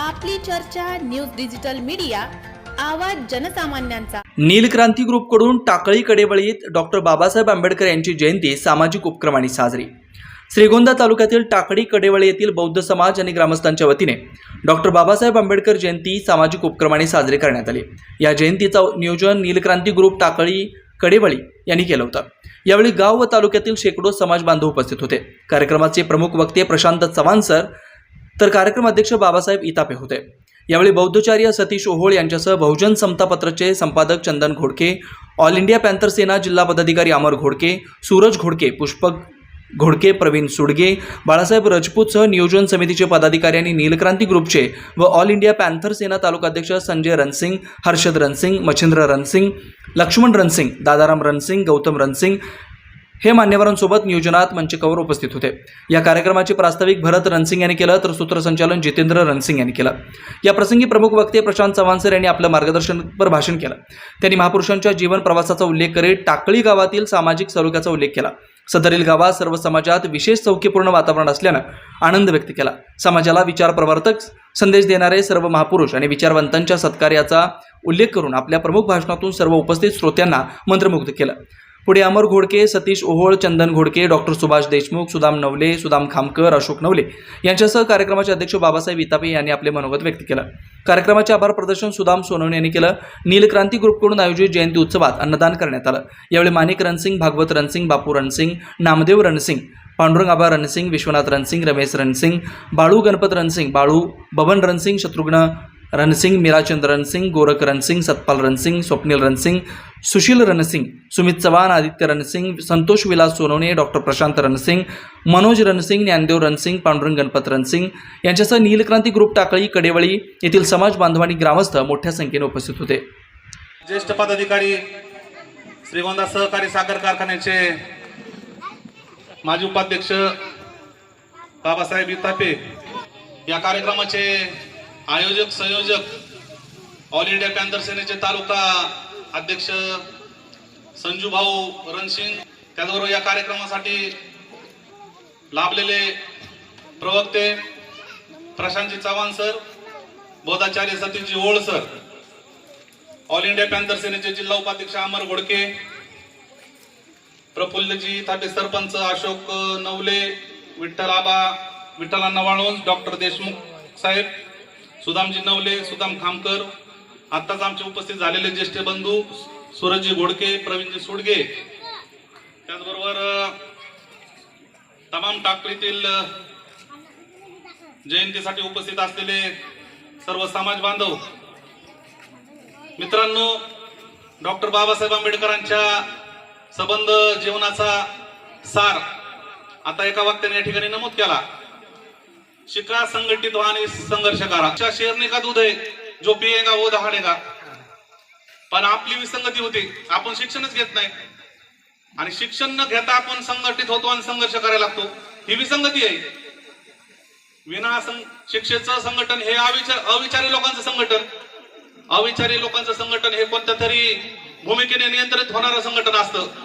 आपली चर्चा news digital media आवाज जनसामान्यांचा. नीलक्रांती ग्रुपकडून टाकळी कडेवळीत डॉक्टर बाबासाहेब आंबेडकर यांची जयंती सामाजिक उपक्रमांनी साजरी. श्रीगोंदा तालुक्यातील टाकळी कडेवळी येथील बौद्ध समाज आणि ग्रामस्थांच्या वतीने डॉक्टर बाबासाहेब आंबेडकर जयंती सामाजिक उपक्रमाने साजरी करण्यात आली. या जयंतीचं नियोजन नीलक्रांती ग्रुप टाकळी कडेवळी यांनी केलं होतं. यावेळी गाव व तालुक्यातील शेकडो समाज बांधव उपस्थित होते. कार्यक्रमाचे प्रमुख वक्ते प्रशांत चव्हाण सर तर कार्यक्रम अध्यक्ष बाबासाहेब इतापे होते. यावेळी बौद्धचार्य सतीश ओहोळ यांच्यासह बहुजन समता पत्रचे संपादक Chandan Ghodke all India panther Sena जिल्हा पदाधिकारी अमर घोडके सूरज घोडके पुष्पक घोडके प्रवीण सुडगे बाळासाहेब राजपूतसह नियोजन समितीचे पदाधिकारी आणि नीलक्रांती ग्रुपचे व ऑल इंडिया पॅन्थर सेना तालुकाध्यक्ष संजय रणसिंग हर्षद रणसिंग मच्छिंद्र रणसिंग लक्ष्मण रणसिंग दादाराम रणसिंग गौतम रणसिंग हे मान्यवरांसोबत नियोजनात मंचकावर उपस्थित होते. या कार्यक्रमाचे प्रास्ताविक भरत रणसिंग यांनी केलं तर सूत्रसंचालन जितेंद्र रणसिंग यांनी केलं. या प्रसंगी प्रमुख वक्ते प्रशांत चव्हाण सर यांनी आपलं मार्गदर्शनपर भाषण केलं. त्यांनी महापुरुषांच्या जीवन प्रवासाचा उल्लेख करीत टाकळी गावातील सामाजिक सलोख्याचा उल्लेख केला. सदरील गावात सर्व समाजात विशेष चौकीपूर्ण वातावरण असल्यानं आनंद व्यक्त केला. समाजाला विचार प्रवर्तक संदेश देणारे सर्व महापुरुष आणि विचारवंतांच्या सत्कार्याचा उल्लेख करून आपल्या प्रमुख भाषणातून सर्व उपस्थित श्रोत्यांना मंत्रमुग्ध केलं. पुढे अमर घोडके सतीश ओहोळ चंदन घोडके डॉक्टर सुभाष देशमुख सुदाम नवले सुदाम खामकर अशोक नवले यांच्यासह कार्यक्रमाचे अध्यक्ष बाबासाहेब इतापे यांनी आपले मनोगत व्यक्त केलं. कार्यक्रमाचे आभार प्रदर्शन सुदाम सोनवणे यांनी केलं. नीलक्रांती ग्रुपकडून आयोजित जयंती उत्सवात अन्नदान करण्यात आलं. यावेळी माणिक रणसिंग भागवत रणसिंग बापू रणसिंग नामदेव रणसिंग पांडुरंग आबा रणसिंग विश्वनाथ रणसिंग रमेश रणसिंग बाळू गणपत रणसिंग बाळू बबन रणसिंग शत्रुघ्न रणसिंग मीराचंद रणसिंग गोरख रणसिंग सतपाल रणसिंग स्वप्नील रणसिंग सुशील रणसिंग सुमित चव्हाण आदित्य रणसिंग संतोष विलास सोनवणे डॉक्टर प्रशांत रणसिंग मनोज रणसिंग ज्ञानदेव रणसिंग पांडुरंग गणपत रणसिंग. यांच्यासह नीलक्रांती ग्रुप टाकळी कडेवळी येथील समाज बांधव आणि ग्रामस्थ मोठ्या संख्येने उपस्थित होते. ज्येष्ठ पदाधिकारी श्रीगोंदा सहकारी साखर कारखान्याचे माजी उपाध्यक्ष बाबासाहेब इतापे या कार्यक्रमाचे आयोजक संयोजक ऑल इंडिया पॅन्थर सेनेचे तालुका अध्यक्ष संजू भाऊ रणसिंग त्याचबरोबर या कार्यक्रमासाठी लाभलेले प्रवक्ते प्रशांतजी चव्हाण सर बोधाचार्य सतीशजी ओळ सर ऑल इंडिया पॅन्थर सेनेचे जिल्हा उपाध्यक्ष अमर घोडके प्रफुल्लजी थाटे सरपंच अशोक नवले विठ्ठल आबा विठ्ठलांना वाळून डॉक्टर देशमुख साहेब सुदामजी नवले सुदाम खामकर आत्ताच आमचे उपस्थित झालेले ज्येष्ठ बंधू सूरजजी घोडके प्रवीणजी सुडगे. त्याचबरोबर तमाम टाकळीतील जयंतीसाठी उपस्थित असलेले सर्व समाज बांधव. मित्रांनो डॉक्टर बाबासाहेब आंबेडकरांच्या सबंध जीवनाचा सार आता एका वक्त्याने या ठिकाणी नमूद केला. शिका संघटित व्हा आणि संघर्ष करा. च्या शेरने का दूध आहे? जो पिएगा वो दहाडेगा. पण आपली विसंगती होती. आपण शिक्षणच घेत नाही. आणि शिक्षण न घेता आपण संघटित होतो आणि संघर्ष करायला लागतो. ही विसंगती आहे. विना सं- शिक्षेचं संघटन हे अविचार अविचारी लोकांचं संघटन. अविचारी लोकांचं संघटन हे कोणत्या तरी भूमिकेने नियंत्रित होणारं संघटन असतं.